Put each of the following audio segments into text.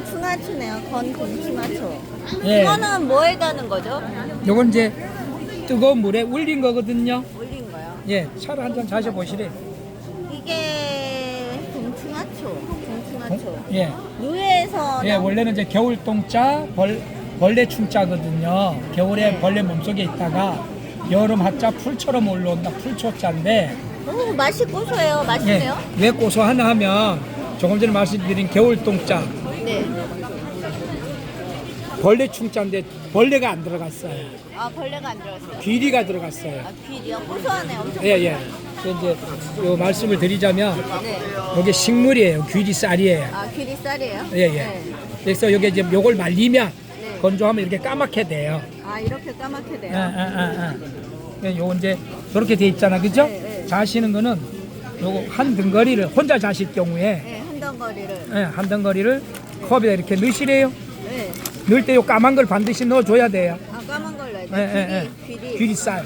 동충하초네요. 건 동충하초. 예. 이거는 뭐에 가는 거죠? 요건 이제 뜨거운 물에 울린 거거든요. 올린 거요. 예, 차를 한잔 자셔 보시래. 이게 동충하초. 동충하초. 예. 누에서 예, 원래는 이제 겨울 동자 벌 벌레 충자거든요. 겨울에 네. 벌레 몸속에 있다가 여름 하자 풀처럼 올라온다. 풀초자인데 오, 맛이 고소해요. 예, 맛있네요. 왜 고소하나 하면 조금 전에 말씀드린 겨울 동자 네. 벌레 충자인데 벌레가 안 들어갔어요. 아 벌레가 안 들어갔어요. 귀리가 들어갔어요. 아 귀리요? 고소하네. 엄청. 예, 예. 이제 요 말씀을 드리자면 네. 이게 식물이에요. 귀리 쌀이에요. 아 귀리 쌀이에요? 예, 예. 네. 그래서 여기 이제 요걸 말리면 네. 건조하면 이렇게 까맣게 돼요. 아 이렇게 까맣게 예, 돼요. 예, 예, 예. 요 이제 저렇게 돼 있잖아, 그죠? 네, 네. 자시는 거는 요거 한 덩거리를 혼자 자실 경우에 네, 한 덩거리를. 예, 한 덩거리를 컵에 이렇게 넣으시래요. 네. 넣을 때 요 까만 걸 반드시 넣어줘야 돼요. 아 까만 걸 넣어야 예, 돼. 예, 귀리, 예. 귀리. 귀리쌀.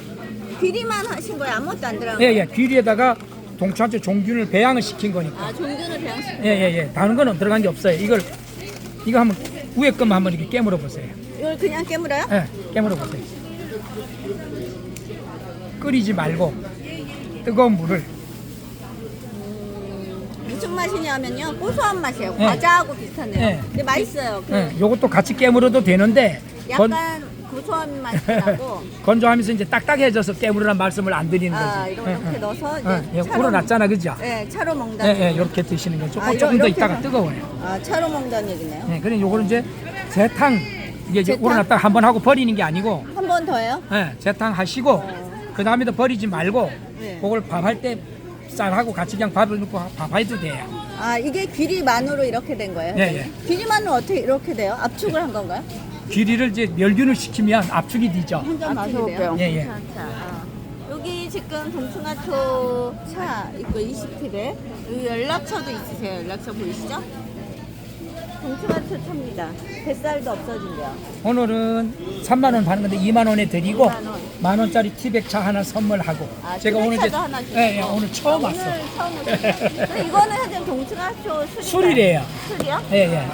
귀리만 하신 거예요? 아무것도 안 들어간 예, 거예요? 예. 귀리에다가 동차초 종균을 배양을 시킨 거니까. 아 종균을 배양시킨 예, 예, 예. 다른 거는 들어간 게 없어요. 이걸 이거 한번 위에 것만 한번 이렇게 깨물어 보세요. 이걸 그냥 깨물어요? 예, 깨물어 보세요. 끓이지 말고 뜨거운 물을 무슨 맛이냐면요 고소한 맛이에요 네. 과자하고 비슷하네요 네. 근데 맛있어요 그 예, 요것도 같이 깨물어도 되는데 건, 약간 고소한 맛이 나고 건조하면서 이제 딱딱해져서 깨물으란 말씀을 안 드리는 거지. 아 이렇게 예, 예. 넣어서 이제 예, 예, 차로 우러났잖아, 그죠? 네 차로 먹다 예, 예, 이렇게 드시는 거. 조금, 아, 조금 더 이렇게 있다가 해서? 뜨거워요. 아 차로 먹다는 얘기네요 예, 그래 요거는 이제 재탕 이게 이제 재탕? 우러났다가 한 번 하고 버리는 게 아니고 한 번 더요? 예, 재탕 하시고 그 다음에도 버리지 말고 네. 그걸 밥할 때 쌀하고 같이 그냥 밥을 넣고 밥해도 돼요. 아 이게 귀리만으로 이렇게 된 거예요? 예, 귀리만은 어떻게 이렇게 돼요? 압축을 한 건가요? 귀리를 이제 멸균을 시키면 압축이 되죠. 한잔 마셔볼게요 예, 예. 여기 지금 동충하초 차 있고 20kg 여기 연락처도 있으세요 연락처 보이시죠? 동충하초 차입니다 뱃살도 없어진대요 오늘은 3만 원 받는 건데 2만 원에 드리고 2만 원. 만 원짜리 티백 차 하나 선물하고 아, 제가 오늘 이제 티백차도 하나 주시고. 예, 예, 오늘 처음 아, 왔어. 오늘 처음 오셨어요. 근데 이거는 사실 동충하초 술이 술이래요. 술이요? 예, 예.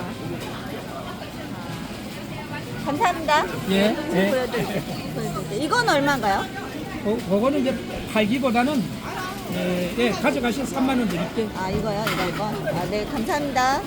감사합니다. 예, 좀 예. 보여드릴게요. 보여드릴게요. 이건 얼마인가요? 그, 그거는 이제 팔기보다는 예, 예, 가져가신 3만 원 드릴게. 아 이거요, 이거 이거. 아 네, 감사합니다. 네.